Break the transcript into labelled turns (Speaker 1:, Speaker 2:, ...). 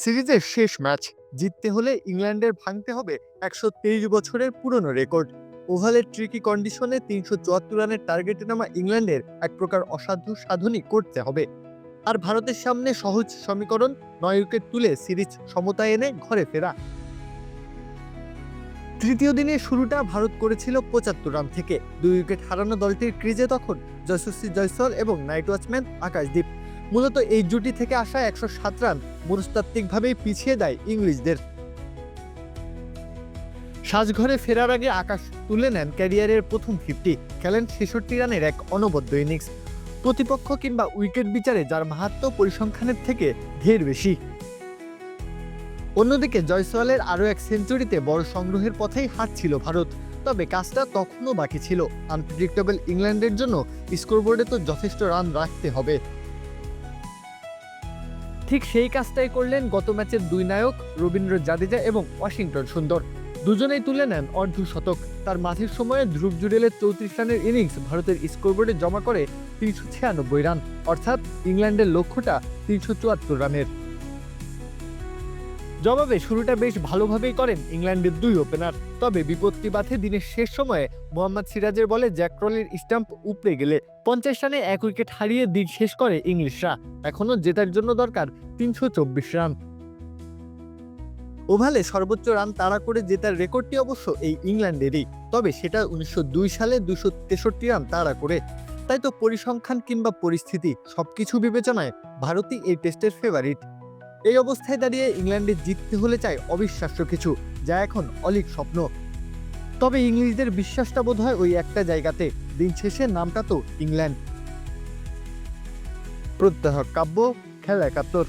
Speaker 1: সিরিজের শেষ ম্যাচ জিততে হলে ইংল্যান্ডের ভাঙতে হবে একশো তেইশ বছরের পুরনো রেকর্ড। ওভালের ট্রিকি কন্ডিশনে তিনশো চুয়াত্তর রানের টার্গেটে নামা ইংল্যান্ডের এক প্রকার অসাধ্য সাধনই করতে হবে। আর ভারতের সামনে সহজ সমীকরণ, নয় উইকেট তুলে সিরিজ সমতা এনে ঘরে ফেরা। তৃতীয় দিনের শুরুটা ভারত করেছিল পঁচাত্তর রান থেকে। দুই উইকেট হারানো দলটির ক্রিজে তখন যশস্বী জয়সল এবং নাইট ওয়াচম্যান আকাশদীপ। মূলত এই জুটি থেকে আসা একশো সাত রান মনস্তাত্ত্বিকভাবেই পিছিয়ে দেয় ইংলিশদের। সাজঘরে ফেরার আগে আকাশ তুলে নেন ক্যারিয়ারের প্রথম ফিফটি, খেলেন ছেষট্টি রানের এক অনবদ্য ইনিংস। প্রতিপক্ষ কিংবা উইকেট বিচারে যার মাহাত্ম পরিসংখ্যানের থেকে ঢের বেশি। অন্যদিকে জয়সওয়ালের আরও এক সেঞ্চুরিতে বড় সংগ্রহের পথেই হাঁটছিল ভারত, তবে কাজটা তখনও বাকি ছিল। আনপ্রেডিক্টেবল ইংল্যান্ডের জন্য স্কোরবোর্ডে তো যথেষ্ট রান রাখতে হবে। ঠিক সেই কাজটাই করলেন গত ম্যাচের দুই নায়ক রবীন্দ্র জাদেজা এবং ওয়াশিংটন সুন্দর। দুজনেই তুলে নেন অর্ধ শতক। তার মাঝের সময়ে ধ্রুব জুডেলের চৌত্রিশ রানের ইনিংস ভারতের স্কোরবোর্ডে জমা করে তিনশো ছিয়ানব্বই রান। অর্থাৎ ইংল্যান্ডের লক্ষ্যটা তিনশো চুয়াত্তর রানের। জবাবে শুরুটা বেশ ভালোভাবেই করেন ইংল্যান্ডের দুই ওপেনার তবে বিপত্তি বাধে দিনের শেষ সময়ে মোহাম্মদ সিরাজের বলে জ্যাকরলের স্টাম্প উপড়ে গেলে পঞ্চাশ রানে এক উইকেট হারিয়ে দিন শেষ করে ইংলিশরা। এখনও জেতার জন্য দরকার তিনশো চব্বিশ রান। ওভালে সর্বোচ্চ রান তাড়া করে জেতার রেকর্ডটি অবশ্য এই ইংল্যান্ডেরই, তবে সেটা উনিশশো দুই সালে দুশো তেষট্টি রান তাড়া করে। তাই তো পরিসংখ্যান কিংবা পরিস্থিতি, সবকিছু বিবেচনায় ভারতই এই টেস্টের ফেভারিট এই অবস্থায় দাঁড়িয়ে ইংল্যান্ডে জিততে হলে চাই অবিশ্বাস্য কিছু, যা এখন অলিক স্বপ্ন। তবে ইংলিশদের বিশ্বাসটা বোধ হয় ওই একটা জায়গাতে। দিন শেষে নামটা তো ইংল্যান্ড। প্রত্যাহ কাব্য, খেলা একাত্তর।